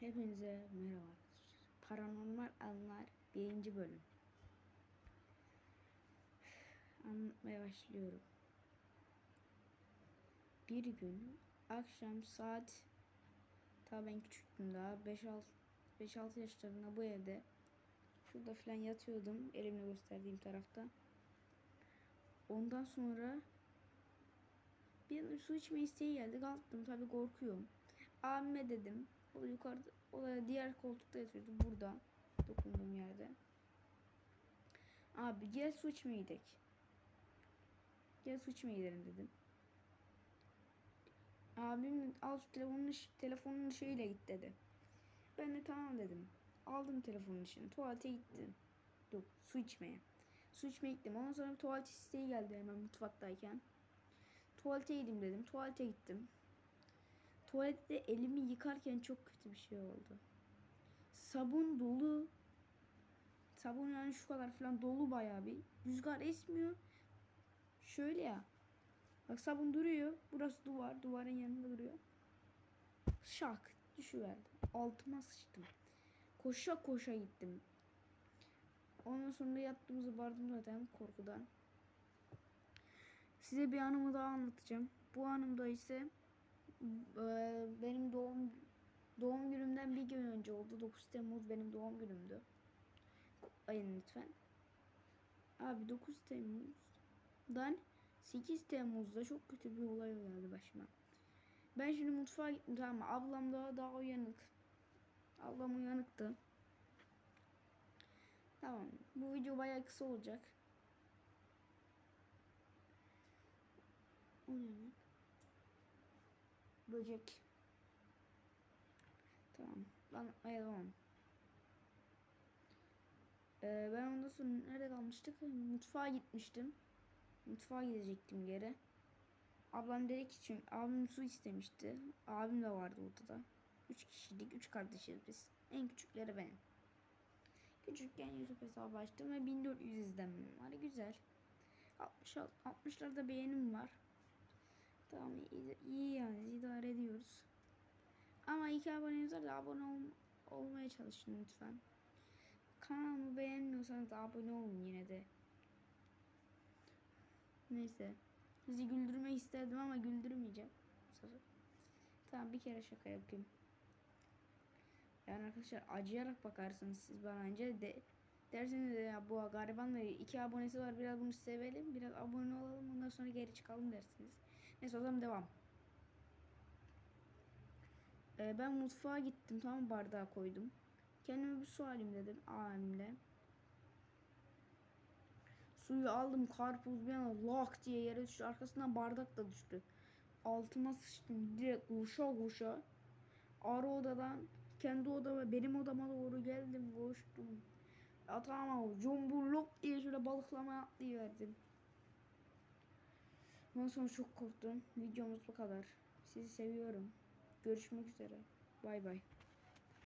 Hepinize merhaba. Paranormal anlar birinci bölüm. Anlatmaya başlıyorum. Bir gün akşam saat tabi ben küçüktüm daha 5-6 5-6 yaşlarında bu evde şurada falan yatıyordum elimle gösterdiğim tarafta. Ondan sonra bir su içme isteği geldi. Kalktım tabi korkuyorum. Abime dedim. O da yukarıda, o da diğer koltukta yatıyordu burada. Dokunduğum yerde. Abi gel su içmeye gidelim. Gel su içmeye dedim. Abim al şu telefonun, telefonun şeyiyle git dedi. Ben de tamam dedim. Aldım telefonun işini. Tuvalete gittim. Yok su içmeye. Su içmeye gittim. Ondan sonra bir tuvalet isteği geldi hemen mutfaktayken. Tuvalete gideyim dedim. Tuvalete gittim. Tuvalette elimi yıkarken çok kötü bir şey oldu. Sabun dolu. Sabun yani şu kadar falan dolu bayağı bir. Rüzgar esmiyor. Şöyle ya. Bak sabun duruyor. Burası duvar. Duvarın yanında duruyor. Şak düşüverdi. Altıma sıçtım. Koşa koşa gittim. Ondan sonra yattığımızı bardım zaten korkudan. Size bir anımı daha anlatacağım. Bu anımda ise benim doğum doğum günümden bir gün önce oldu. 9 Temmuz benim doğum günümdü. Ayın lütfen. Abi 9 Temmuz'dan 8 Temmuz'da çok kötü bir olay geldi başıma. Ben şimdi mutfağa gittim tamam? Ablam daha daha uyanık. Ablam uyanıktı. Tamam. Bu video bayağı kısa olacak. Uyanık. Böcek. Tamam. Ben ayılamam. Ee, ben ondan sonra nerede kalmıştık? Mutfağa gitmiştim. Mutfağa gidecektim geri. Ablam dedi ki çünkü abim su istemişti. Abim de vardı odada. Üç kişiydik. Üç kardeşiz biz. En küçükleri benim. Küçükken YouTube hesabı açtım ve 1400 izlenmem var. Güzel. 60 60'larda beğenim var. İyi, yani idare ediyoruz. Ama iki aboneniz var da abone ol, olmaya çalışın lütfen. Kanalımı beğenmiyorsanız abone olun yine de. Neyse. Sizi güldürmek isterdim ama güldürmeyeceğim. Tamam bir kere şaka yapayım. Yani arkadaşlar acıyarak bakarsınız siz bana önce de derseniz ya bu gariban iki abonesi var biraz bunu sevelim biraz abone olalım ondan sonra geri çıkalım dersiniz. Neyse o zaman devam. Ee, ben mutfağa gittim tamam bardağa koydum. Kendime bir su alayım dedim abimle. Suyu aldım karpuz bir anda lak diye yere düştü. Arkasından bardak da düştü. Altıma sıçtım direkt koşa koşa. Ara odadan kendi odama benim odama doğru geldim koştum. Atama cumburlok diye şöyle balıklama atlayıverdim. Ondan sonra çok korktum. Videomuz bu kadar. Sizi seviyorum. Görüşmek üzere. Bay bay.